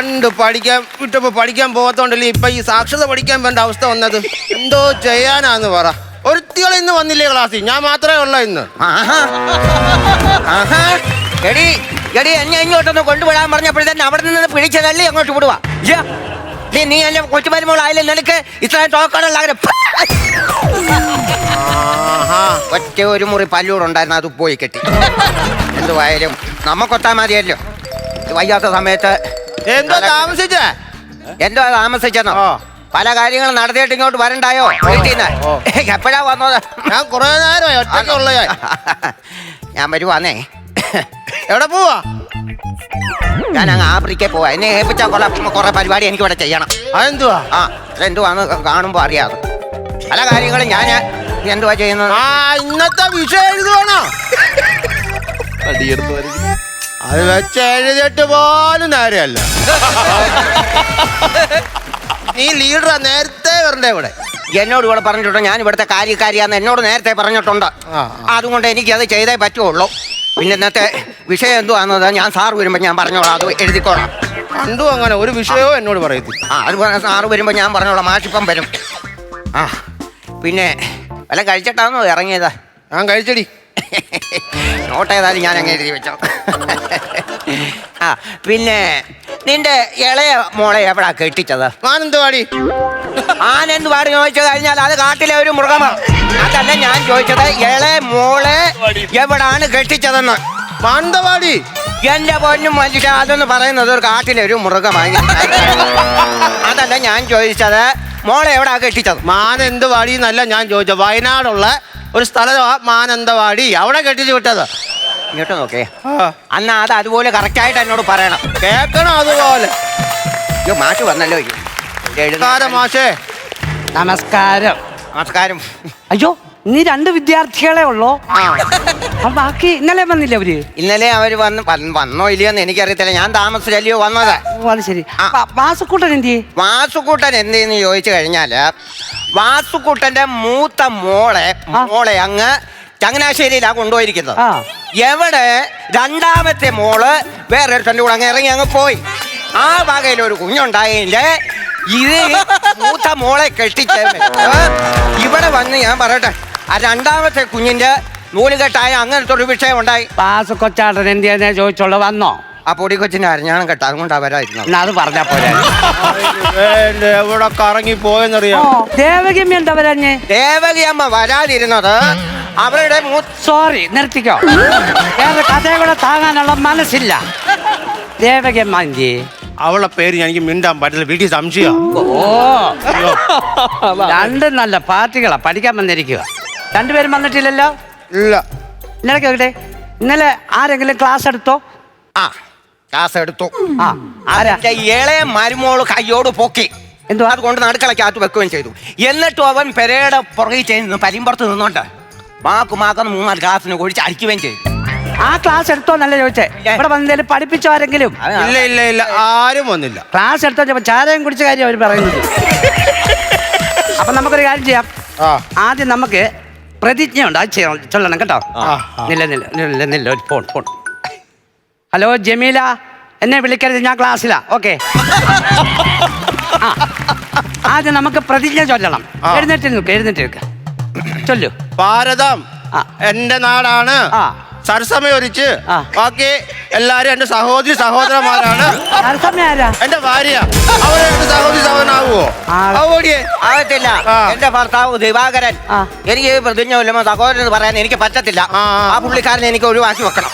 പണ്ട് പഠിക്കാൻ വിട്ടപ്പോ പഠിക്കാൻ പോകത്തോണ്ടല്ലേ ഇപ്പൊ ഈ സാക്ഷരത പഠിക്കാൻ വേണ്ട അവസ്ഥ വന്നത്? എന്തോ ചെയ്യാനാന്ന് പറ. ഒരുത്തികൾ ഇന്ന് വന്നില്ലേ ക്ലാസ്സിൽ? ഞാൻ മാത്രമേ ഉള്ള ഇന്ന്. ആഹാ. ആഹാ. എടി എടി എന്നെ ഇങ്ങോട്ടൊന്ന് കൊണ്ടുവിടാൻ പറഞ്ഞപ്പോഴത്തന്നെ അവിടെ നിന്ന് പിടിച്ചതല്ലേ അങ്ങോട്ട് വിടുവാ. നീ നീ എന്നെ കൊച്ചുമരുമോളായാലും നിനക്ക് ഇത്രയും ടോക്കണുള്ള ആഹാ. ഒറ്റ ഒരു മുറി പല്ലൂടുണ്ടായിരുന്നു അത് പോയി കെട്ടി. എന്തുവായാലും നമ്മക്കൊത്താ മതിയല്ലോ. വയ്യാത്ത സമയത്ത് എന്തോ താമസിച്ചേ? എന്തോ താമസിച്ചെന്നോ? പല കാര്യങ്ങളും നടത്തിയിട്ട് ഇങ്ങോട്ട് വരണ്ടായോ? വീട്ടിൽ നിന്ന് എപ്പോഴാ വന്നോ ഞാൻ കുറെ നേരമായി ഒറ്റയ്ക്കുള്ള ഞാൻ. വരുവാന്നേ. എവിടെ പോവാ? ഞാൻ അങ്ങ് ആഫ്രിക്കയിൽ പോവാ. എന്നെ ഏൽപ്പിച്ച കൊള്ളാം കുറെ പരിപാടി എനിക്ക് ഇവിടെ ചെയ്യണം. അതെന്തുവാ? ആ എന്തുവാന്ന് കാണുമ്പോൾ അറിയാതെ പല കാര്യങ്ങളും ഞാൻ എന്തുവാ ചെയ്യുന്നത്? ആ ഇന്നത്തെ വിഷയം എഴുതുവാണോ? അത് വെച്ച് എഴുതിയിട്ട് പോലും നേരെയല്ല നീ ലീഡറാ നേരത്തെ വരണ്ടേ ഇവിടെ? എന്നോട് ഇവിടെ പറഞ്ഞിട്ടുണ്ട് ഞാൻ ഇവിടുത്തെ കാര്യക്കാരിയാന്ന് എന്നോട് നേരത്തെ പറഞ്ഞിട്ടുണ്ട്. ആ, അതുകൊണ്ട് എനിക്ക് അത് ചെയ്തേ പറ്റുള്ളൂ. പിന്നെ ഇന്നത്തെ വിഷയം എന്തുവാന്നത് ഞാൻ സാർ വരുമ്പോൾ ഞാൻ പറഞ്ഞോളാം അത് എഴുതിക്കോളാം. കണ്ടു അങ്ങനെ? ഒരു വിഷയവും എന്നോട് പറയത്തില്ല. ആ അത് പറഞ്ഞ സാറ് വരുമ്പോൾ ഞാൻ പറഞ്ഞോളാം മാഷിപ്പം വരും. ആ പിന്നെ വല്ല കഴിച്ചിട്ടാണോ ഇറങ്ങിയതാ? ഞാൻ കഴിച്ചടി. നോട്ട് ഏതായാലും ഞാൻ അങ്ങനെ എഴുതി വെച്ചോ. ആ പിന്നെ നിന്റെ ഇളയ മോളെ എവിടാ കെട്ടിച്ചത്? ആനന്ദവാടി ആനന്ദ് വാടി ചോദിച്ചു കഴിഞ്ഞാൽ അത് കാട്ടിലെ ഒരു മൃഗമാണ് അതല്ല ഞാൻ ചോദിച്ചത് ഇളയ മോളെ എവിടാണ് കെട്ടിച്ചതെന്ന്. മാനന്തവാടി. എന്റെ പൊന്നും മനുഷ്യ അതെന്ന് പറയുന്നത് ഒരു കാട്ടിലെ ഒരു മൃഗമായി അതല്ല ഞാൻ ചോദിച്ചത് മോളെ എവിടാ കെട്ടിച്ചത്? മാനന്തവാടി എന്നല്ല ഞാൻ ചോദിച്ചത്. വയനാടുള്ള ഒരു സ്ഥലം മാനന്തവാടി. അവിടെ കെട്ടിച്ചു വിട്ടത്. ഇങ്ങോട്ട് നോക്കേ. അന്ന് അത് അതുപോലെ കറക്റ്റായിട്ട് എന്നോട് പറയണം. കേൾക്കണം അതുപോലെ. അയ്യോ മാറ്റ് വന്നല്ലോ നമസ്കാരം. നമസ്കാരം. അയ്യോ നീ രണ്ട് വിദ്യാർത്ഥികളെ ഉള്ളോ? അപ്പൊ ബാക്കി ഇന്നലെ വന്നില്ല അവർ? ഇന്നലെ അവർ വന്ന് വന്ന് വന്നോ ഇല്ലയോ എന്ന് എനിക്കറിയത്തില്ല. ഞാൻ താമസിച്ചല്ലയോ വന്നത്. ഓ അത് ശരി. വാ- വാസുക്കൂട്ടൻ എന്തി വാസുക്കുട്ടൻ എന്തെന്ന് ചോദിച്ചു കഴിഞ്ഞാൽ വാസുക്കൂട്ടന്റെ മൂത്ത മോളെ ആ. മോളെ അങ്ങ് ചങ്ങനാശ്ശേരിയിലാ കൊണ്ടുപോയിരിക്കുന്നത്. ആ. എവിടെ രണ്ടാമത്തെ മോൾ വേറെ ഒരുത്തന്റെ കൂടെ അങ്ങ് ഇറങ്ങി അങ്ങ് പോയി. ആ വകയിൽ ഒരു കുഞ്ഞുണ്ടായില്ലേ? ഇത് മൂത്ത മോളെ കെട്ടിച്ച് ഇവിടെ വന്ന് ഞാൻ പറയട്ടെ ആ രണ്ടാമത്തെ കുഞ്ഞിന്റെ നൂലുകെട്ടായ അങ്ങനത്തെ ഒരു വിഷയം ഉണ്ടായി. പാസ് കൊച്ചാട്ടൻ എന്തിയാ ചോദിച്ചോളൂ വന്നോ? ആ പൊടി കൊച്ചിന്റെ അരഞ്ഞാണം കെട്ട അതുകൊണ്ട് അവരായിരുന്നു. എന്നാ അത് പറഞ്ഞാ പോരെ. എവിടെ കറങ്ങി പോയെന്നറിയാം. ദേവകിയമ്മ എന്താ വരാഞ്ഞേ? ദേവകി വരാതിരുന്നത് അവരുടെ സോറി നിർത്തിക്കോ. കഥയെ കൂടെ താങ്ങാനുള്ള മനസ്സില്ല. ദേവകിയമ്മ എന്തി അവളെ പേര് എനിക്ക് മിണ്ടാൻ പറ്റില്ല. വീട്ടിൽ സംശയം. ഓ. രണ്ടും നല്ല പാർട്ടികളാ പഠിക്കാൻ വന്നിരിക്കുക രണ്ടുപേരും വന്നിട്ടില്ലല്ലോ? ഇല്ല. ഇന്നലെ കേട്ടെ ഇന്നലെ ആരെങ്കിലും ക്ലാസ് എടുത്തോ? ആ ക്ലാസ് എടുത്തു. ആ ആരാ? അതിന്റെ ഇളയ മരുമോൾ കയ്യോട് പൊക്കി. എന്തുവാ? അതുകൊണ്ട് നടുക്കളക്കകത്ത് വെക്കുകയും ചെയ്തു. എന്നിട്ടും അവൻ പെരയുടെ പുറകിൽ ചെയ്യുന്നു പരിമ്പുറത്ത് നിന്നോണ്ട് മാക്ക് മാക്കുന്ന മൂന്നാൽ ക്ലാസ്സിന് കുഴിച്ച് അടിക്കുകയും ചെയ്തു. ആ ക്ലാസ് എടുത്തോ നല്ല ചോദിച്ചേ. ഇവിടെ വന്നതിൽ പഠിപ്പിച്ചോ ആരെങ്കിലും? ഇല്ല ഇല്ല ഇല്ല. ആരും വന്നില്ല. ക്ലാസ് എടുത്തോ ചോദിച്ചപ്പോ ചാരയും കുടിച്ച കാര്യം അവർ പറയുന്നത് അപ്പൊ നമുക്കൊരു കാര്യം ചെയ്യാം. ആ. ആദ്യം നമുക്ക് പ്രതിജ്ഞ ഉണ്ട് അത് ചെയ്യണം ചൊല്ലണം കേട്ടോ. നില്ല നില്ല നില്ല നില്ല. ഒരു ഫോൺ ഫോൺ. ഹലോ ജമീല. എന്നെ വിളിക്കരുത് ഞാൻ ക്ലാസ്സിലാ. ഓക്കെ. ആദ്യം നമുക്ക് പ്രതിജ്ഞ ചൊല്ലണം. എഴുന്നേറ്റ് നിൽക്കുക എഴുന്നേറ്റ് നിൽക്കുക ചൊല്ലു. ഭാരതം. എന്റെ നാടാണ്. ആ. സരസമയം ഒരിച്ച് ബാക്കി എല്ലാരും എന്റെ സഹോദരി സഹോദരന്മാരാണ്. ആരാ എന്റെ ഭാര്യ. അവരെ എന്റെ സഹോദരി സഹോദരനാകുവോ? ആ. ഓടിയേ ആകത്തില്ല എന്റെ ഭർത്താവ് ദിവാകരൻ. എനിക്ക് പ്രതിജ്ഞ കൊല്ലുമ്പോ സഹോദരൻ എന്ന് പറയാൻ എനിക്ക് പറ്റത്തില്ല. ആ, പുള്ളിക്കാരനെ എനിക്ക് ഒഴിവാക്കി വെക്കണം.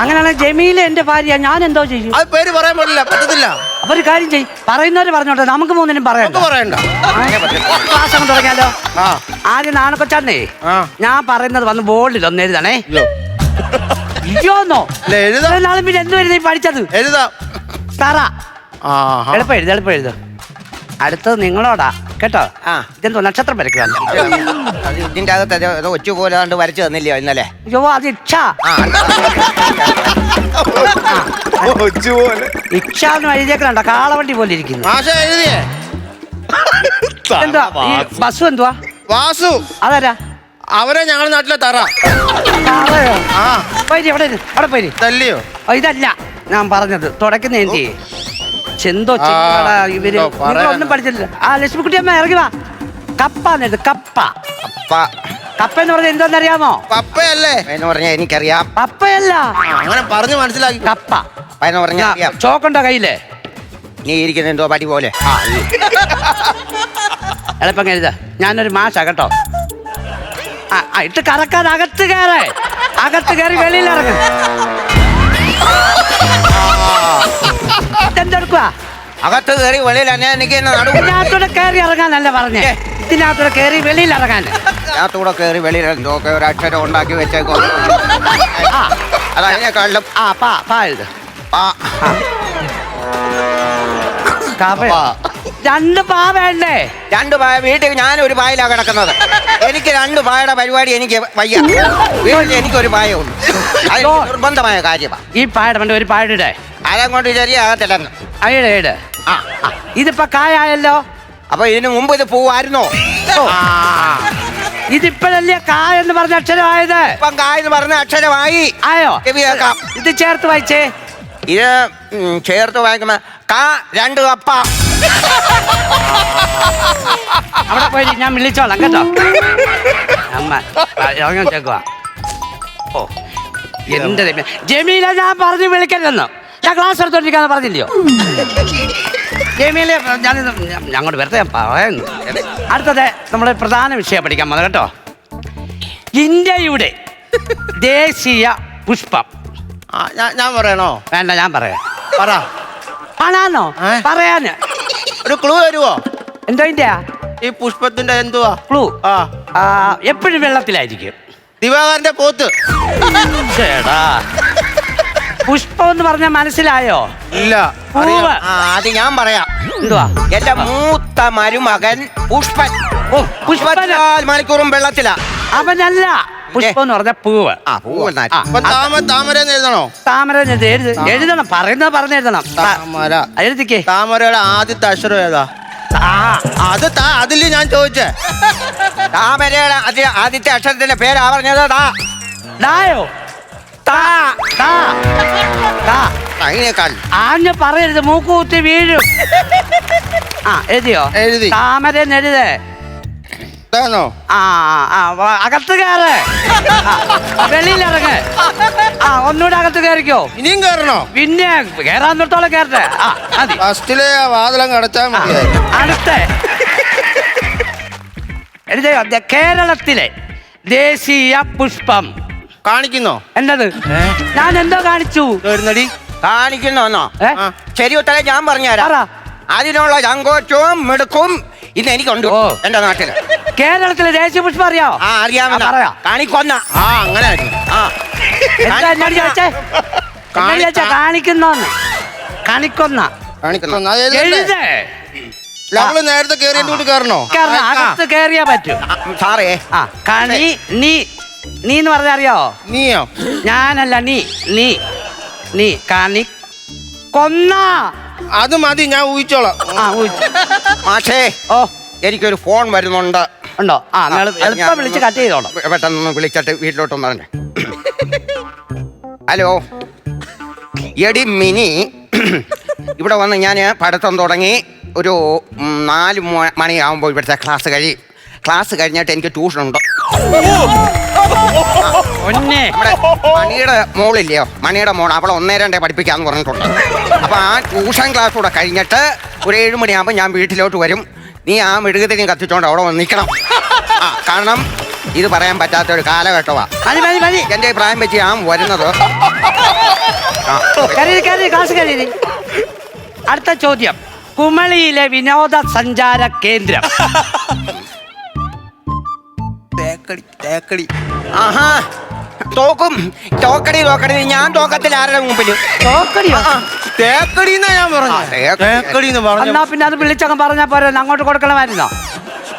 അങ്ങനെയാണെങ്കിൽ ജമീല എന്റെ ഭാര്യ. ഞാൻ എന്തോ ചെയ്യും? അത് പേര് പറയാൻ പാടില്ല. പറ്റത്തില്ല. അപ്പൊ ഒരു കാര്യം ചെയ്യും പറയുന്നവര് പറഞ്ഞോട്ടെ. നമുക്ക് മൂന്നിനും പറയാം പറയണ്ട. ക്ലാസ് അങ്ങ് തുടങ്ങിയാലോ? ആദ്യം നാണക്കൊച്ചാണ്ടേ ആ. ഞാൻ പറയുന്നത് വന്ന് ബോർഡിൽ ഒന്ന് എഴുതണേ. ഇയ്യോന്നോ. ഇല്ല, എഴുതാം. നാളും പിന്നെ എന്ത് വരുന്നത് ഈ പഠിച്ചത്? എഴുതാം. തറ. ആഹാ. എളുപ്പം എഴുതി എളുപ്പം എഴുത്. അടുത്തത് നിങ്ങളോടാ. കേട്ടോ? ആ. ഇതെന്തോ നക്ഷത്രം വരയ്ക്കുക അത് ഇതിന്റെ അകത്ത് ഏതോ- പോലെ കണ്ട് വരച്ചു തന്നില്ലയോ ഇന്നലെ? അയ്യോ അത് ഇച്ഛ. ആ. ഇച്ഛ എന്ന് എഴുതിയേക്കണ്ട കാളവണ്ടി പോലെ ഇരിക്കുന്നു. മാഷ എഴുതിയേ. എന്താ ഈ ബസ് എന്തുവാ? വാസു. അതാരാ? അവരെ ഞങ്ങളുടെ നാട്ടിലെ തറ. തറയോ? ആ. പോയിരി, അവിടെ ഇരി, അവിടെ പോയി തല്ലിയോ ഇതല്ല. ഞാൻ പറഞ്ഞത് തുടക്കുന്ന എന്തി ചെന്തോ ഇവർ? എന്തോ പറയാനാ. പഠിച്ചിട്ടില്ല. ആ ലക്ഷ്മിക്കുട്ടി അമ്മ ഇറങ്ങി വാ. കപ്പ എന്നത് കപ്പ. അപ്പ കപ്പ എന്ന് പറഞ്ഞാൽ എന്താണെന്നറിയാമോ പപ്പയല്ലേ എന്ന് പറഞ്ഞാ എനിക്കറിയാം. പപ്പയല്ല അങ്ങനെ പറഞ്ഞു മനസ്സിലാക്കി. കപ്പ. അപ്പ എന്ന് പറഞ്ഞാൽ അറിയാം ചോക്കുണ്ടോ കയ്യിൽ? നീ ഇരിക്കുന്ന എന്തോ പടി പോലെ. എളുപ്പം കരുത. ഞാനൊരു മാഷാ കേട്ടോ. ഇട്ട് കറക്കാൻ അകത്ത് കയറേ അകത്ത് കയറി വെളിയിൽ ഇറങ്ങും. എന്തെടുക്കുക അകത്ത് കയറി വെളിയിൽ എനിക്ക് നടു ഇതിനകത്തൂടെ കയറി ഇറങ്ങാനല്ല പറഞ്ഞേ. ഇതിനകത്തൂടെ കയറി വെളിയിൽ ഇറങ്ങാൻ. അകത്തൂടെ കയറി വെളിയിൽ ഇറങ്ങി. ഒരു അക്ഷരം ഉണ്ടാക്കി വെച്ചേക്കോ ആ. ആ പാ പാ എഴുത്. കാപ്പ രണ്ട് പാ വേണ്ടേ? രണ്ട് പായ വീട്ടിൽ ഞാൻ ഒരു പായലാ കിടക്കുന്നത്. എനിക്ക് രണ്ട് പായയുടെ പരിപാടി എനിക്ക് വയ്യ. വീട്ടിൽ എനിക്കൊരു പായ ഉണ്ട് അത്. നിർബന്ധമായ കാര്യമാണ് ഈ പായുടെ വേണ്ട ഒരു പായയുടെ അതങ്ങോട്ട് കൊണ്ട് അയ്യടെ ഏട് ആ ആ, ഇതിപ്പോ കായായല്ലോ? അപ്പൊ ഇതിനു മുമ്പ് ഇത് പോവായിരുന്നോ? ആ, ഇതിപ്പോഴല്ലേ കായ എന്ന് പറഞ്ഞ അക്ഷരമായത്? ഇപ്പം കായെന്ന് പറഞ്ഞ അക്ഷരമായി. ആയോ? ചെവി കേൾക്കാം. ഇത് ചേർത്ത് വായിച്ചേ. ഇത് ഉം, ചേർത്ത് വായിക്കുമ്പോ കാ രണ്ട് കപ്പ. അവിടെ പോയി ഞാൻ വിളിച്ചോളാം കേട്ടോ. അമ്മ ഇറങ്ങാൻ ചേക്കുവാ ഓ എന്റെ ദൈവമേ. ജമീല ഞാൻ പറഞ്ഞു വിളിക്കരുതെന്നോ? ഞാൻ ക്ലാസ് എടുത്തോണ്ടിരിക്കാന്ന് പറഞ്ഞില്ലയോ? ജമീലെ ഞാൻ ഞങ്ങോട്ട് വെറുതെ ഞാൻ പറയുന്നു. അടുത്തത് നമ്മുടെ പ്രധാന വിഷയം പഠിക്കാൻ വന്നത് കേട്ടോ. ഇന്ത്യയുടെ ദേശീയ പുഷ്പം. ആ, ഞാൻ- ഞാൻ പറയണോ? വേണ്ട ഞാൻ പറയാം. പറ. കാണാനോ ഏ? പറയാന്. ഒരു ക്ലൂ തരുവോ? എന്തോ ഇന്ത്യ ഈ പുഷ്പത്തിന്റെ എന്തുവാ? ക്ലൂ ആ. എപ്പോഴും വെള്ളത്തിലായിരിക്കും. ദിവാകരന്റെ പോത്ത്. ചേടാ. പുഷ്പം എന്ന് പറഞ്ഞാൽ മനസ്സിലായോ? ഇല്ല പൂവ്. ആ അത് ഞാൻ പറയാം. എന്തുവാ? എന്റെ മൂത്ത മരുമകൻ പുഷ്പൻ. ഓ ഇരുപത്തിനാല് മണിക്കൂറും വെള്ളത്തിലാ. അവനല്ല. പുഷ്പം എന്ന് പറഞ്ഞ പൂവ്. ആ പൂവ് ആ, അപ്പൊ താമ താമര എന്ന് എഴുതണോ? താമര എന്ന് എഴുതി- എഴുതി എഴുതണം പറയുന്നത് പറഞ്ഞെഴുതണം ത- താമര. എഴുതിക്കേ. താമരയുടെ ആദ്യത്തെ അക്ഷരം ഏതാ? ആ. അത് താ അതിൽ ഞാൻ ചോദിച്ചേ. താമരയുടെ ആദ്യ- ആദ്യത്തെ അക്ഷരത്തിന്റെ പേരാ പറഞ്ഞത് താ. ഡായോ താ താ താ. അതിനേക്കാൾ ആഞ്ഞ് പറയരുത് മൂക്കുകുത്തി വീഴും. ആ എഴുതിയോ? എഴുതി. താമര എഴുതേ. ഇതാണോ? ആ ആ വ- അകത്ത് കയറ്. ആ, വെളിയിലിറങ്ങ് ആ ഒന്നുകൂടെ അകത്ത് കയറിക്കോ. ഇനിയും കയറണോ? പിന്നെ കയറാൻ തൊട്ടോളം കയറട്ടെ. ആ മതി. ഫസ്റ്റിലെ ആ കടച്ചാ അടച്ചാൽ മതിയായിരുന്നു. അടുത്ത. ദ- കേരളത്തിലെ ദേശീയ പുഷ്പം. കാണിക്കുന്നോ? എന്നത് ഞാൻ എന്തോ കാണിച്ചു. വരുന്നടി കാണിക്കുന്നോ ഏ? ശരി ഉത്തരം ഞാൻ പറ. പറഞ്ഞുതരാം അതിനുള്ള ചങ്കോച്ചവും മിടുക്കും ഇന്ന് എനിക്കുണ്ട്. ഓ. എന്റെ നാട്ടിൽ. കേരളത്തിലെ ദേശീയ പുഷ്പം അറിയോ? ആ അറിയാമെന്ന ആ, പറയാം. കാണിക്കൊന്ന. ആ അങ്ങനെ ആയിരുന്നു. ആ. എന്താ എന്നോട് ചോദിച്ചേ? എന്നോട് ചോദിച്ചാ? കാണിക്കുന്നോന്ന്. കാണിക്കൊന്ന. അത് എഴുതണ്ടേ? എഴുതേ. നമ്മൾ നേരത്തെ കയറിയിട്ട് കൂടി കയറണോ കാരണം അകത്ത് കേറിയാ പറ്റൂ. ആ, സാറേ. ആ കണി നീ നീ എന്ന് പറഞ്ഞ അറിയോ? നീയോ? ഞാനല്ല നീ നീ നീ കണി കൊന്ന. അത് മതി ഞാൻ ഊഹിച്ചോളാം. ആ ഊഹിച്ചു. മാഷേ ഓ. എനിക്കൊരു ഫോൺ വരുന്നുണ്ട്. ഉണ്ടോ? ആ നിങ്ങൾ എളുപ്പം വിളിച്ച് കട്ട് ചെയ്തോളാം. പെട്ടെന്ന് വിളിച്ചിട്ട് വീട്ടിലോട്ടൊന്ന് പറഞ്ഞേ. ഹലോ. എടി മിനി ഇവിടെ വന്ന് ഞാൻ പഠിത്തം തുടങ്ങി ഒരു നാല് മണിയാവുമ്പോൾ മണിയാകുമ്പോൾ ഇവിടുത്തെ ക്ലാസ് കഴിയും ക്ലാസ് കഴിഞ്ഞിട്ട് എനിക്ക് ട്യൂഷൻ ഉണ്ട്. മണിയുടെ മോളില്ലയോ? മണിയുടെ മോൾ അവളെ ഒന്നേ രണ്ടേ പഠിപ്പിക്കാന്ന് പറഞ്ഞിട്ടുണ്ട്. അപ്പൊ ആ ട്യൂഷൻ ക്ലാസ് കൂടെ കഴിഞ്ഞിട്ട് ഒരു ഏഴ് മണിയാകുമ്പോൾ ഞാൻ വീട്ടിലോട്ട് വരും. നീ ആ മെഴുകുതിരിയും കത്തിച്ചോണ്ട് അവിടെ വന്ന് നിൽക്കണം ആ കാരണം ഇത് പറയാൻ പറ്റാത്ത ഒരു കാലഘട്ടമാ മതി മതി മതി. എന്റെ പ്രായം വെച്ച് ഞാൻ വരുന്നത്. ആ, ക്ലാസ് അടുത്ത ചോദ്യം. കുമളിയിലെ വിനോദസഞ്ചാര കേന്ദ്രം. തേക്കടി തേക്കടി. ആഹാ. തോക്കും. തോക്കടി തോക്കടി. ഞാൻ തോക്കത്തിൽ ആരുടെ മുമ്പിൽ തോക്കടിയോ? തേക്കടി എന്നാ ഞാൻ പറഞ്ഞു. തേക്കടി. എന്ന് പറഞ്ഞു എന്നാ പിന്നെ അത് വിളിച്ചങ്ങ് പറഞ്ഞാ പോരെ. അങ്ങോട്ട് കൊടുക്കണമായിരുന്നോ?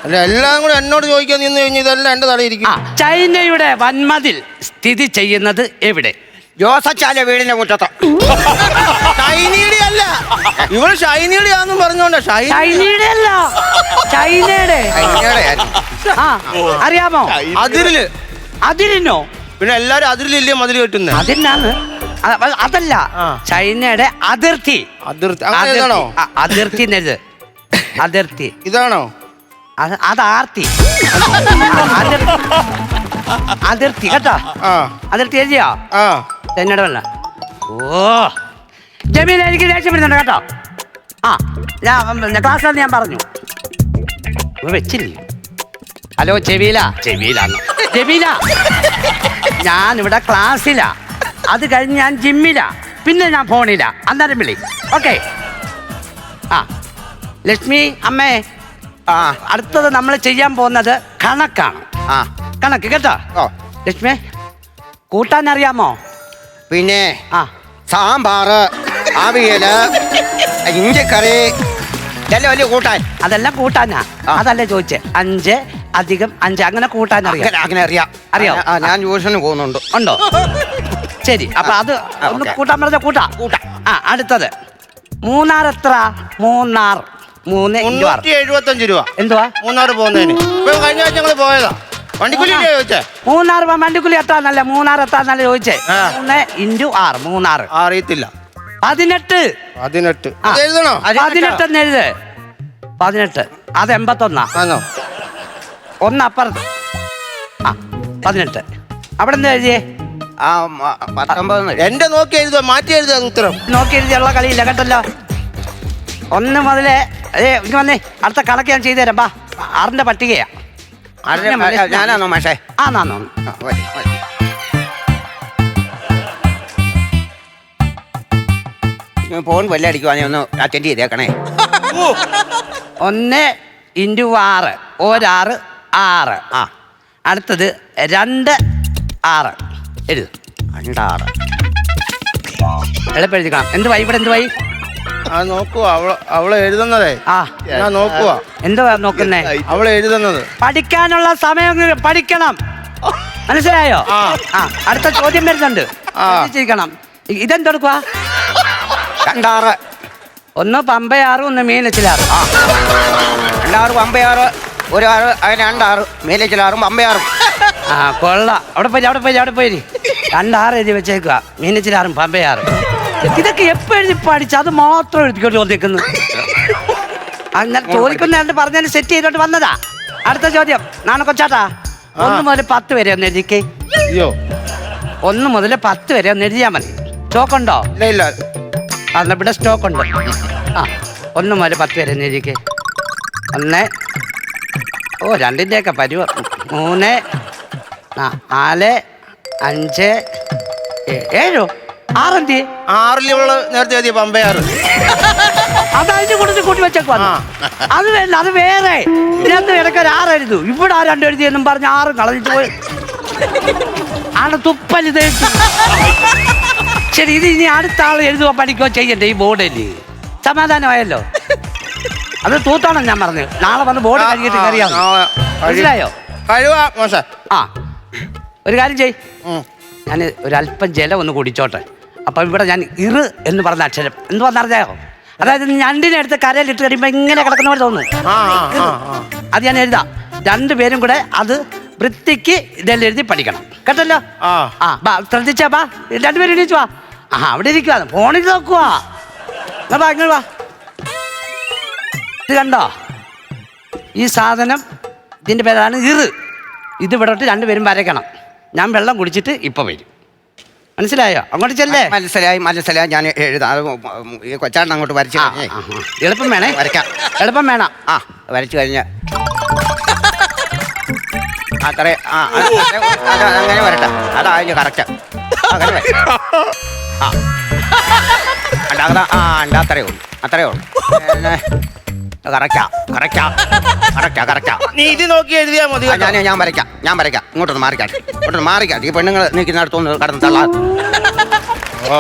അല്ല എല്ലാം കൂടെ എന്നോട് ചോദിക്കാൻ നിന്ന് കഴിഞ്ഞാൽ ഇതെല്ലാം എന്റെ തലയിരിക്കും ആ ചൈനയുടെ വന്മതിൽ സ്ഥിതി ചെയ്യുന്നത് എവിടെ? ജോസച്ചാല വീടിന്റെ മുറ്റത്ത്. ഷൈനിയുടെ അല്ല. ഇവൾ ഷൈനിയുടെ ആന്നും പറഞ്ഞോണ്ട ഷൈനി ചൈനയുടെ അല്ല. ചൈനയുടെ. ആ അറിയാമോ? അതിരിൽ. അതിരിനോ? പിന്നെ എല്ലാരും അതിരിലില്ലേ മതിൽ കെട്ടുന്നേ? അതിനാണ് അതല്ല. ചൈനയുടെ അതിർത്തി. അതിർത്തി. അതിർത്തി. അതിർത്തി ഇതാണോ? അത് ആർത്തി. അതിർത്തി. കേട്ടോ? ആ. അതിർത്തി എഴുതിയോ? ആ. എന്നോട് വല്ല ഓ. ജമീൽ എനിക്ക് ദേഷ്യം വരുന്നുണ്ട് കേട്ടോ. ആ ഞാൻ ക്ലാസ് ഞാൻ പറഞ്ഞു. വെച്ചില്ലേ? ഹലോ ചെവീല ചെവിയില ചെവീല ഞാൻ ഇവിടെ ക്ലാസ്സിലാ. അത് കഴിഞ്ഞ് ഞാൻ ജിമ്മിലാ. പിന്നെ ഞാൻ ഫോണിലാ. അന്നേരം വിളി. ഓക്കെ. ആ. ലക്ഷ്മി അമ്മേ. ആ അടുത്തത് നമ്മൾ ചെയ്യാൻ പോകുന്നത് കണക്കാണ്. ആ. കണക്ക് കേട്ടോ? ഓ. ലക്ഷ്മി കൂട്ടാൻ അറിയാമോ പിന്നെ ആ. സാമ്പാർ അവിയൽ ഇഞ്ചിക്കറി. എല്ലാം വലിയ കൂട്ടാൻ. അതെല്ലാം കൂട്ടാനാ. അതല്ലേ ചോദിച്ചേ. അഞ്ച് അധികം അഞ്ച് അങ്ങനെ കൂട്ടാൻ അറിയാം. അങ്ങനെ അറിയാം. അറിയോ? ആ, ഞാൻ ട്യൂഷന് പോകുന്നുണ്ട്. ഉണ്ടോ? ശരി അപ്പൊ അത് ഒന്ന് കൂട്ടാൻ പറഞ്ഞ കൂട്ടാ. കൂട്ടാ. ആ അടുത്തത്. മൂന്നാർ എത്ര? മൂന്നാർ. മൂന്ന് ഇന്റു ആറ്. മുന്നൂറ്റി എഴുപത്തഞ്ച് രൂപ. എന്തുവാ? മൂന്നാർ പോകുന്നതിന്. ഇപ്പൊ കഴിഞ്ഞ ആഴ്ച ഞങ്ങൾ പോയതാ. വണ്ടിക്കൂലി ചോദിച്ചേ? മൂന്നാർ പോ- വണ്ടിക്കുലി എത്താന്നല്ല മൂന്നാർ എത്താന്നല്ല ചോദിച്ചേ. ആ. മൂന്ന് ഇന്റു ആറ് മൂന്നാർ ആ, അറിയത്തില്ല. പതിനെട്ട്. പതിനെട്ട്. ആ. എഴുതണോ? പതിനെട്ട് എന്ന് എഴുത്. പതിനെട്ട്. അത് എൺപത്തൊന്നാ ആണോ ഒന്ന് അപ്പുറത്ത് ആ പതിനെട്ട്. അവിടെ എന്താ എഴുതിയേ? ആ മ- പത്തൊമ്പത് എന്റെ നോക്കി എഴുതുക മാറ്റി എഴുതുക അത് ഉത്തരം. നോക്കി എഴുതിയുള്ള കളിയില്ല കേട്ടല്ലോ? ഒന്ന് മുതലേ ഏ ഇനി വന്നേ അടുത്ത കണക്ക് ഞാൻ ചെയ്തു തരാം ബാ. ആറിന്റെ പട്ടികയാ. ആരുടെ- ഞാനാണോ മാഷേ? ആ നാന്നോ ആ, വരി, വരി. ഞാൻ ഫോൺ വല്ലടിക്കുവാണെങ്കിൽ ഒന്ന് അറ്റൻഡ് ചെയ്തേക്കണേ. ഒന്ന് ഇന്റു ആറ് ഒരാറ് ആറ്. ആ. അടുത്തത് രണ്ട് ആറ്. എഴുതു. രണ്ടാറ് എളുപ്പം എഴുതിക്കണം. എന്ത് വൈ? ഇവിടെ എന്ത് വൈ? ആ നോക്കുക അവൾ അവൾ എഴുതുന്നതേ. ആ. ഞാൻ നോക്കുക എന്തുവാ നോക്കുന്നേ? അവൾ എഴുതുന്നത്. പഠിക്കാനുള്ള സമയം പഠിക്കണം. മനസ്സിലായോ? ആ. അടുത്ത ചോദ്യം വരുന്നുണ്ട്. ഇ- ഇതെന്തെടുക്കുക രണ്ടാറ്. ഒന്ന് പമ്പയാറ് ഒന്ന് മീനച്ചിലാറ്. ആ. രണ്ടാറ് പമ്പയാറ്. ഒരു ആറ് അത് രണ്ടാറ് മേലേച്ചിലാറും പമ്പയാറും ആ കൊള്ള. അവിടെ പോയി അവിടെ പോയി അവിടെ പോയി. രണ്ടാറ് എഴുതി വെച്ചേക്കുക മീനച്ചിലാറും പമ്പയാറും. ഇതൊക്കെ എപ്പോ എഴുതി പഠിച്ചു? അത് മാത്രം എഴുതിക്കൊണ്ട് ചോദിക്കുന്നു അങ്ങനെ ചോദിക്കുന്ന രണ്ട് പറഞ്ഞതിന് സെറ്റ് ചെയ്തോണ്ട് വന്നതാ. അടുത്ത ചോദ്യം. നാണ കൊച്ചാട്ടാ ഒന്ന് മുതൽ പത്ത് വരെ ഒന്ന് എഴുതിക്കേ. അയ്യോ. ഒന്ന് മുതൽ പത്ത് വരെ ഒന്ന് എഴുതിയാ മതി. സ്റ്റോക്ക് ഉണ്ടോ? ഇല്ല അന്ന് ഇവിടെ സ്റ്റോക്ക് ഉണ്ട്. ആ ഒന്ന് മുതൽ പത്ത് വരെ ഒന്ന് എഴുതിക്കേ. ഒന്ന് ഓ രണ്ടിന്റെയൊക്കെ പരുവ. മൂന്ന് നാല് അഞ്ച് ഏഴോ? ആറെന്തി ആറിൽ ഇവൾ നേരത്തെ എഴുതിയ പമ്പയാറ്. അത് അതിന്റെ കൂട്ടത്തിൽ കൂട്ടി വെച്ചേക്ക് അത് വേണ്ട അത് വേറെ. ഇതിനകത്ത് ഇടക്കൊരു ആറെഴുതു ആറ് എഴുതു. ഇവിടെ ആ രണ്ട് എഴുതിയെന്നും പറഞ്ഞ് ആറ് കളഞ്ഞിട്ട് പോയി. ആണ് തുപ്പലിത് ശരി ഇത് ഇനി അടുത്ത ആൾ എഴുതുക പഠിക്കുകയോ ചെയ്യണ്ടേ ഈ ബോർഡിൽ സമാധാനമായല്ലോ. അത് തൂത്താണെന്ന് ഞാൻ പറഞ്ഞു നാളെ വന്ന് ബോർഡ് കഴുകിയിട്ട് കറിയാം മനസ്സിലായോ? കഴിവാ മോശ. ആ. ഒരു കാര്യം ചെയ് ഞാൻ ഒരല്പം ജലം ഒന്ന് കുടിച്ചോട്ടെ. അപ്പം ഇവിടെ ഞാൻ ഇറ് എന്ന് പറഞ്ഞ അക്ഷരം. എന്ത് പറഞ്ഞറിഞ്ഞോ അതായത് ഞണ്ടിനെ എടുത്ത് കരയിലിട്ട് കഴിയുമ്പോൾ ഇങ്ങനെ കിടക്കുന്ന പോലെ തോന്നുന്നു. അത് ഞാൻ എഴുതാം. രണ്ടുപേരും കൂടെ അത് വൃത്തിക്ക് ഇതെല്ലാം എഴുതി പഠിക്കണം. കേട്ടല്ലോ? ആ. ബാ ശ്രദ്ധിച്ചാ ബാ. രണ്ടുപേരും എണീച്ചു വാ. ആ അവിടെ ഇരിക്കുക ഫോണിൽ നോക്കുവാ. എന്നാ ബാ ഇങ്ങോട്ട് വാ. ഇത് കണ്ടോ? ഈ സാധനം ഇതിന്റെ പേരാണ് ഇറ്. ഇത് ഇവിടെ ഇട്ട് രണ്ടുപേരും വരയ്ക്കണം. ഞാൻ വെള്ളം കുടിച്ചിട്ട് ഇപ്പം വരും. മനസ്സിലായോ? അങ്ങോട്ട് ചെല്ലേ? മനസ്സിലായി മനസ്സിലായി ഞാൻ എഴുതാം അത് ഈ കൊച്ചാട്ടൻ അങ്ങോട്ട് വരച്ചു കഴിഞ്ഞേ. എളുപ്പം വേണേ. വരയ്ക്കാം. എളുപ്പം വേണം. ആ വരച്ചു കഴിഞ്ഞ. അത്രേ ആ അത് അത് അങ്ങനെ വരട്ടെ. അതാ അതിന് കറക്റ്റ്. അങ്ങനെ വര. ആ. ഉണ്ട് അത്രേ ഉള്ളൂ. അത്രേ ഉള്ളൂ. Correct correct correct correct. നീ ഇത് നോക്കി എഴുതിയാ മതി ആ. ഞാൻ ഞാൻ വരയ്ക്കാം ഞാൻ വരയ്ക്കാം. ഇങ്ങോട്ടൊന്ന് മാറിക്കാട്ടെ ഇങ്ങോട്ടൊന്ന് മാറിക്കാട്ടെ. ഈ പെണ്ണുങ്ങൾ നിൽക്കുന്നിടത്തൊന്ന് കടന്ന് തള്ളാ. ഓ.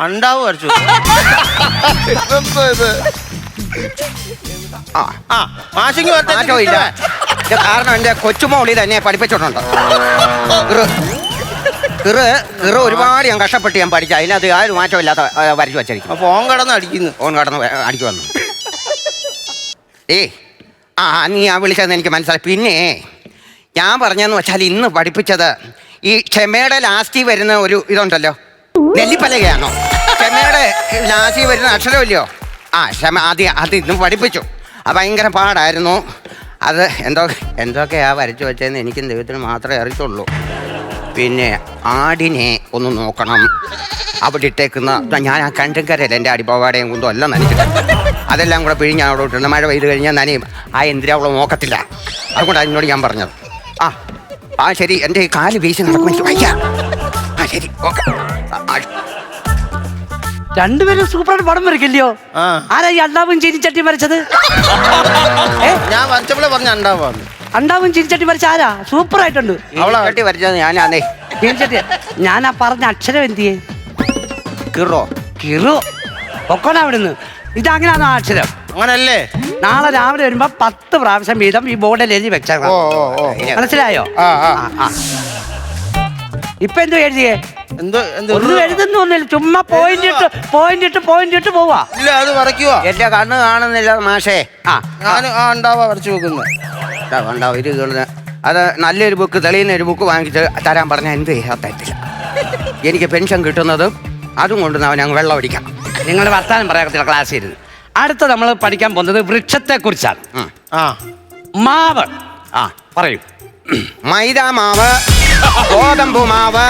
അണ്ടാവ് വരച്ചു ആ. ആ മാഷിങ് മാറ്റവും ഇല്ല. ഇത് കാരണം എന്റെ കൊച്ചുമോളി തന്നെ പഠിപ്പിച്ചിട്ടുണ്ട്? ഇറ് ഇറ് കിറ് ഒരുപാട് ഞാൻ കഷ്ടപ്പെട്ട് ഞാൻ പഠിച്ച അതിനകത്ത് യാതൊരു മാറ്റമില്ലാത്ത ആ, വരച്ചു വച്ചിരിക്കും ഫോൺ കടന്ന് അടിക്കുന്നു. ഓൺ കടന്ന് അടിച്ചു വന്നു. ഏ ആ നീ ആ വിളിച്ചതെന്ന് എനിക്ക് മനസ്സിലായി. പിന്നെ ഞാൻ പറഞ്ഞെന്ന് വെച്ചാൽ ഇന്ന് പഠിപ്പിച്ചത് ഈ ക്ഷമയുടെ ലാസ്റ്റിൽ വരുന്ന ഒരു ഇതുണ്ടല്ലോ. നെല്ലിപ്പലകയാണോ? ക്ഷമയുടെ ലാസ്റ്റിൽ വരുന്ന അക്ഷരമില്ലയോ? ആ ക്ഷമ അത് അത് ഇന്നും പഠിപ്പിച്ചു. അത് ഭയങ്കര പാടായിരുന്നു. അത് എന്തോ എന്തൊക്കെയാ വരച്ചു വെച്ചതെന്ന് എനിക്കും ദൈവത്തിന് മാത്രമേ അറിയത്തുള്ളൂ. പിന്നെ ആടിനെ ഒന്ന് നോക്കണം. അവിടെ ഇട്ടേക്കുന്ന ഞാൻ ആ കണ്ടുകരല്ല എന്റെ അടിപ്പാവാടയും കൊണ്ടും എല്ലാം നനച്ചിട്ട്. അതെല്ലാം കൂടെ പിഴിഞ്ഞ് അവിടെ ഇട്ടുണ്ട് മഴ പെയ്ത് കഴിഞ്ഞാൽ നനയും. ആ എന്തിനാ അവളെ നോക്കത്തില്ല? അതുകൊണ്ടാണ് അതിനോട് ഞാൻ പറഞ്ഞത്. ആ ആ ശരി എന്റെ ഈ കാൽ വീശി നടക്കുമ്പോൾ എനിക്ക് വയ്യ. ആ ശരി ഓക്കെ. രണ്ടുപേരും സൂപ്പറായിട്ട് പടം വരയ്ക്കില്ലയോ? ആ. ആരാ ഈ അണ്ടാവും ചിരിച്ചട്ടി വരച്ചത്? ഞാൻ വരച്ചപ്പോഴേ പറഞ്ഞ ഉണ്ടാവാന്ന് അണ്ടാവും ചിരിച്ചട്ടി വരച്ച ആരാ? സൂപ്പർ ആയിട്ടുണ്ട് അവളാ- കട്ടി വരച്ചത് ഞാനാന്നേ ചിരിച്ചട്ടി. ഞാൻ ആ പറഞ്ഞ അക്ഷരം എന്തിയേ? കിറോ. കിറു. പൊക്കോണ അവിടുന്ന്. ഇതങ്ങനെയാണോ ആ അക്ഷരം? അങ്ങനല്ലേ? നാളെ രാവിലെ വരുമ്പോ പത്ത് പ്രാവശ്യം വീതം ഈ ബോർഡിൽ എഴുതി ഓ മനസ്സിലായോ? ആ, ആ. ആ. ഇപ്പൊ എന്തോ എഴുതിയേ? എന്തോ എന്തോ ഒന്നും എഴുതുന്നൊന്നുമില്ല ചുമ്മാ പോയിന്റ് ഇട്ട് പോയിന്റ് ഇട്ട് പോയിന്റ് ഇട്ട് പോവാ. ഇല്ല അത് വരയ്ക്കുവാ. എന്റെ കണ്ണ് കാണുന്നില്ല മാഷേ. ആ ഞാൻ ആ ഉണ്ടാവാ വരച്ചു വെക്കുന്നത് ഇതാ കണ്ടോ ഇത് കാണുന്ന അത് നല്ലൊരു ബുക്ക് തെളിയുന്ന ഒരു ബുക്ക് വാങ്ങിച്ച് തരാൻ പറഞ്ഞാൽ എന്ത് ചെയ്യാൻ പറ്റില്ല എനിക്ക് പെൻഷൻ കിട്ടുന്നത് അതും കൊണ്ട് അവൻ ഞങ്ങൾ വെള്ളം അടിക്കാം. നിങ്ങൾ വർത്താനം പറയാത്തില്ല ക്ലാസ് ഇരുന്ന്. അടുത്ത നമ്മൾ പഠിക്കാൻ പോകുന്നത് വൃക്ഷത്തെ കുറിച്ചാണ് ആ. മാവ്. ആ പറയൂ. മൈദ മാവ്. ഗോതമ്പ് മാവ്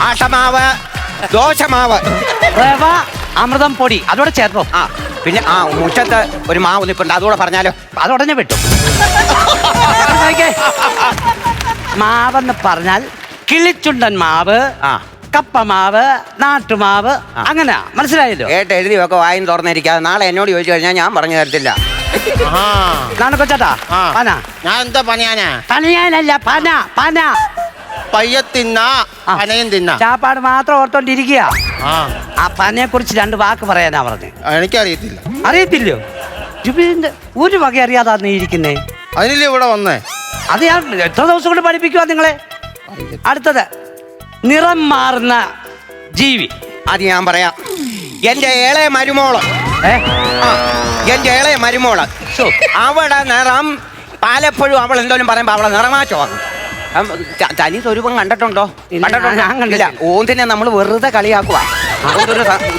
ആട്ടമാവ് ദോശമാവ്. റവ അമൃതം പൊടി അതോടെ ചേർത്തോ ആ പിന്നെ ആ മുറ്റത്ത് ഒരു മാവ് നിൽപ്പുണ്ട് അതുകൂടെ പറഞ്ഞാലോ അത് ഉടനെ വിട്ടു. മാവെന്ന് പറഞ്ഞാൽ കിളിച്ചുണ്ടൻ മാവ് ആ. കപ്പ മാവ് നാട്ടുമാവ്. അങ്ങനെ മനസ്സിലായല്ലോ? കേട്ട് എഴുതി വെക്കെ വായും തുറന്നിരിക്കാതെ നാളെ എന്നോട് ചോദിച്ചു കഴിഞ്ഞാൽ ഞാൻ പറഞ്ഞു തരത്തില്ല. നാണക്കൊച്ചാട്ടാ ആ. പന. ഞാൻ എന്താ പണിയാനാ? പനയാനല്ല പന പന. പയ്യ തിന്ന ആ. പനയും തിന്നാ. ചാപ്പാട് മാത്രം ഓർത്തോണ്ടിരിക്കുക ആ. ആ പനയെ കുറിച്ച് രണ്ട് വാക്ക് പറയാനാ പറഞ്ഞു. എനിക്കറിയത്തില്ല. അറിയത്തില്ലോ ജുബിന്റെ ഒരു വക അറിയാതാ നീ ഇരിക്കുന്നേ. അതിനല്ലേ ഇവിടെ വന്നേ? അത് ഞാൻ എത്ര ദിവസം കൊണ്ട് പഠിപ്പിക്കുക നിങ്ങളെ? അടുത്തത് നിറം മാറുന്ന ജീവി. അത് ഞാൻ പറയാം. എന്റെ ഏളെ മരുമോൾ. ഏ? ഇളയ മരുമോൾ. അവളെ അവിടെ നിറം പാലപ്പോഴും അവൾ എന്തോലും പറയുമ്പോ അവളെ നിറമാച്ചോ തനി സ്വരൂപം കണ്ടിട്ടുണ്ടോ? കണ്ടിട്ടുണ്ടോ? ഞാൻ കണ്ടില്ല. ഓന്തിനെ നമ്മൾ വെറുതെ കളിയാക്കുക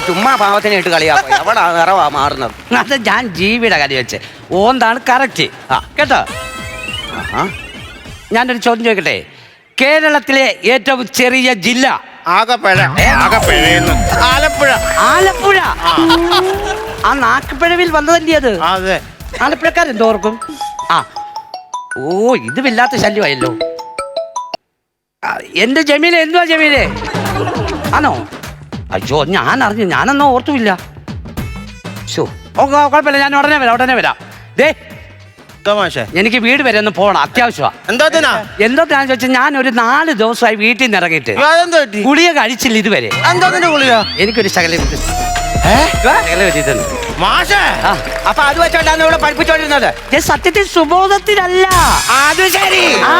ചുമ്മാ പാവത്തിനെ ഇട്ട് കളിയാക്കുക അവിടെ നിറവാ മാറുന്നത്? അത് ഞാൻ ജീവിയുടെ കാര്യം വെച്ച്. ഓന്താണ് കറക്റ്റ് ആ. കേട്ടോ? ആ. ഞാനൊരു ചോദ്യം ചോദിക്കട്ടെ? കേരളത്തിലെ ഏറ്റവും ചെറിയ ജില്ല? ആകപ്പഴ. ആകപ്പഴ ആലപ്പുഴ. ആലപ്പുഴ. ആ നാക്കുപിഴവിൽ വന്നതല്ലേ അത്? ആ, എന്തോ ഓർക്കും? ആ. ഓ ഇത് വല്ലാത്ത ശല്യമായല്ലോ. ആ, എന്റെ ജമീലെ എന്തുവാ ജമീലെ? ആണോ? അയ്യോ ഞാൻ അറിഞ്ഞു ഞാനൊന്നും ഓർത്തുമില്ല. ഓ കുഴപ്പമില്ല ഞാൻ ഉടനെ വരാം ഉടനെ വരാം. ദേ എനിക്ക് വീട് വരെ ഒന്ന് പോകണം അത്യാവശ്യമാണ് എന്താ എന്തോ ഞാൻ ചോദിച്ചാൽ ഞാൻ ഒരു നാല് ദിവസമായി വീട്ടിൽ നിന്ന് ഇറങ്ങിയിട്ട് അതെന്താ പറ്റി? ഗുളിക കഴിച്ചില്ല ഇതുവരെ. എന്താ നിന്റെ ഗുളിക? എനിക്കൊരു ശകലം മാഷേ അപ്പൊ അത് വെച്ചോണ്ടാണ് ഇവിടെ പഠിപ്പിച്ചോണ്ടിരുന്നത്. സത്യത്തിൽ സുബോധത്തിലല്ല. അത് ശരി. ആ.